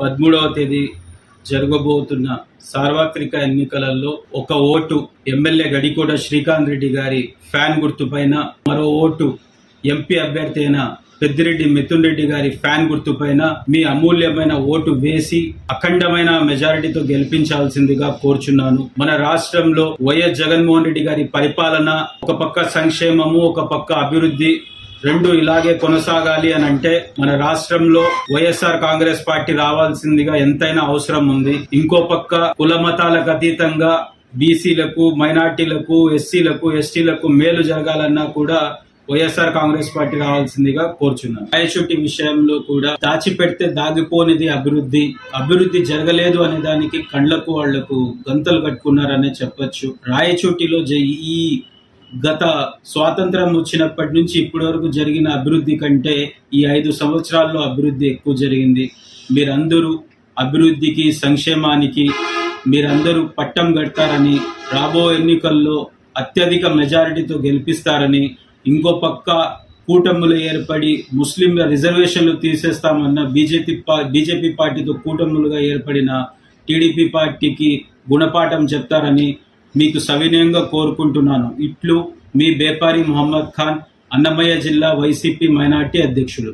పదమూడవ తేదీ జరగబోతున్న సార్వత్రిక ఎన్నికలలో ఒక ఓటు ఎమ్మెల్యే గడికోట శ్రీకాంత్ రెడ్డి గారి ఫ్యాన్ గుర్తుపైన మరో ఓటు ఎంపీ అభ్యర్థి అయిన పెద్దిరెడ్డి మిథున్ రెడ్డి గారి ఫ్యాన్ గుర్తుపైన మీ అమూల్యమైన ఓటు వేసి అఖండమైన మెజారిటీతో గెలిపించాల్సిందిగా కోరుచున్నాను. మన రాష్ట్రంలో వైఎస్ జగన్మోహన్ రెడ్డి గారి పరిపాలన ఒక పక్క సంక్షేమము ఒక పక్క అభివృద్ధి రెండు ఇలాగే కొనసాగాలి అని అంటే మన రాష్ట్రంలో వైఎస్ఆర్ కాంగ్రెస్ పార్టీ రావాల్సిందిగా ఎంతైనా అవసరం ఉంది. ఇంకో పక్క కుల మతాలకు అతీతంగా బీసీలకు మైనార్టీలకు ఎస్సీలకు ఎస్టీలకు మేలు జరగాలన్నా కూడా వైఎస్ఆర్ కాంగ్రెస్ పార్టీ రావాల్సిందిగా కోరుచున్నాను. రాయచోటి విషయంలో కూడా దాచిపెడితే దాగిపోనిది అభివృద్ధి. అభివృద్ధి జరగలేదు అనే దానికి కళ్ళకు వాళ్ళకు గంతలు కట్టుకున్నారనే చెప్పొచ్చు. రాయచోటిలో ఈ గత స్వాతంత్రం వచ్చినప్పటి నుంచి ఇప్పటి వరకు జరిగిన అభివృద్ధి కంటే ఈ ఐదు సంవత్సరాల్లో అభివృద్ధి ఎక్కువ జరిగింది. మీరందరూ అభివృద్ధికి సంక్షేమానికి మీరందరూ పట్టం కడతారని రాబో ఎన్నికల్లో అత్యధిక మెజారిటీతో గెలిపిస్తారని ఇంకో పక్క కూటములు ఏర్పడి ముస్లింల రిజర్వేషన్లు తీసేస్తామన్న బీజేపీ పా- బీజేపీ పార్టీతో కూటములుగా ఏర్పడిన టీడీపీ పార్టీకి గుణపాఠం చెప్తారని మీకు సవినయంగా కోరుకుంటున్నాను. ఇట్లు మీ బేపారి మొహమ్మద్ ఖాన్ అన్నమయ్య జిల్లా వైసీపీ మైనార్టీ అధ్యక్షులు.